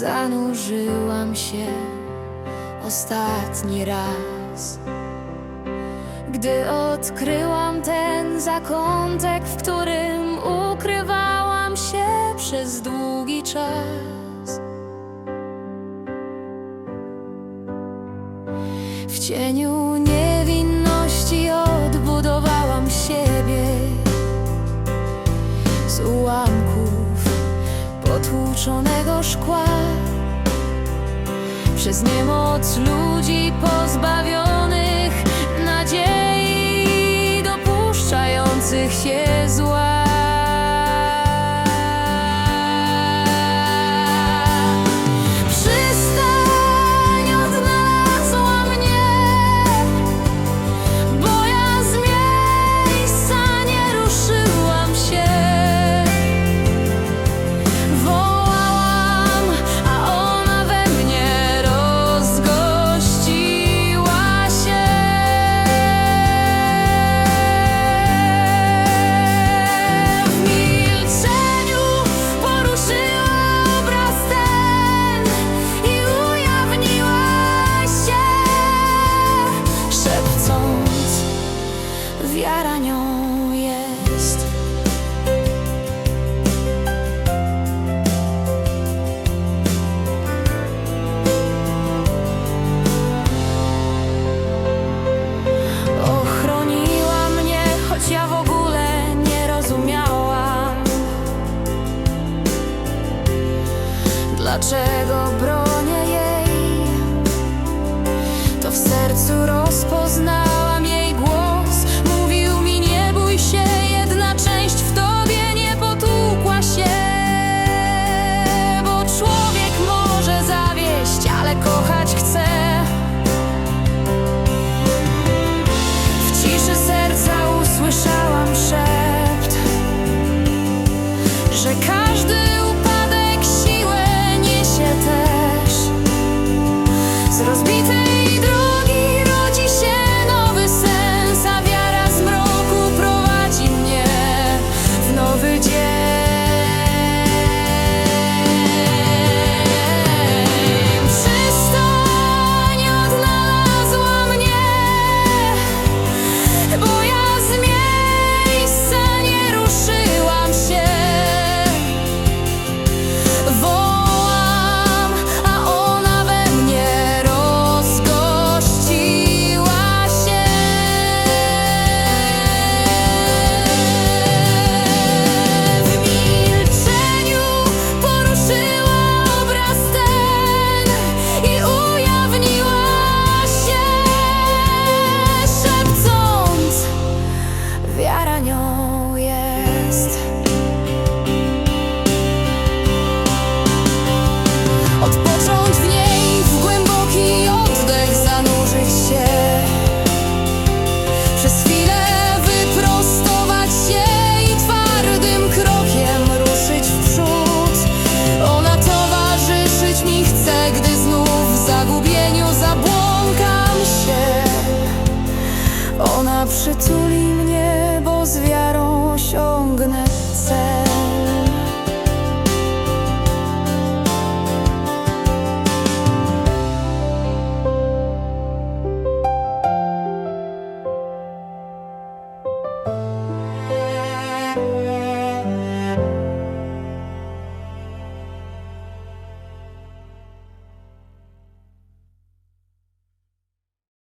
zanurzyłam się ostatni raz. Gdy odkryłam ten zakątek, w którym ukrywałam się przez długi czas. W cieniu niewinności odbudowałam siebie z ułamków potłuczonego szkła. Przez niemoc ludzi pozbawionych nadziei, dopuszczających się zła. Wiara nią jest. Ochroniła mnie, choć ja w ogóle nie rozumiałam. Dlaczego bronię jej? To w sercu rozpoznałam coja Zawsze mnie, bo zwiat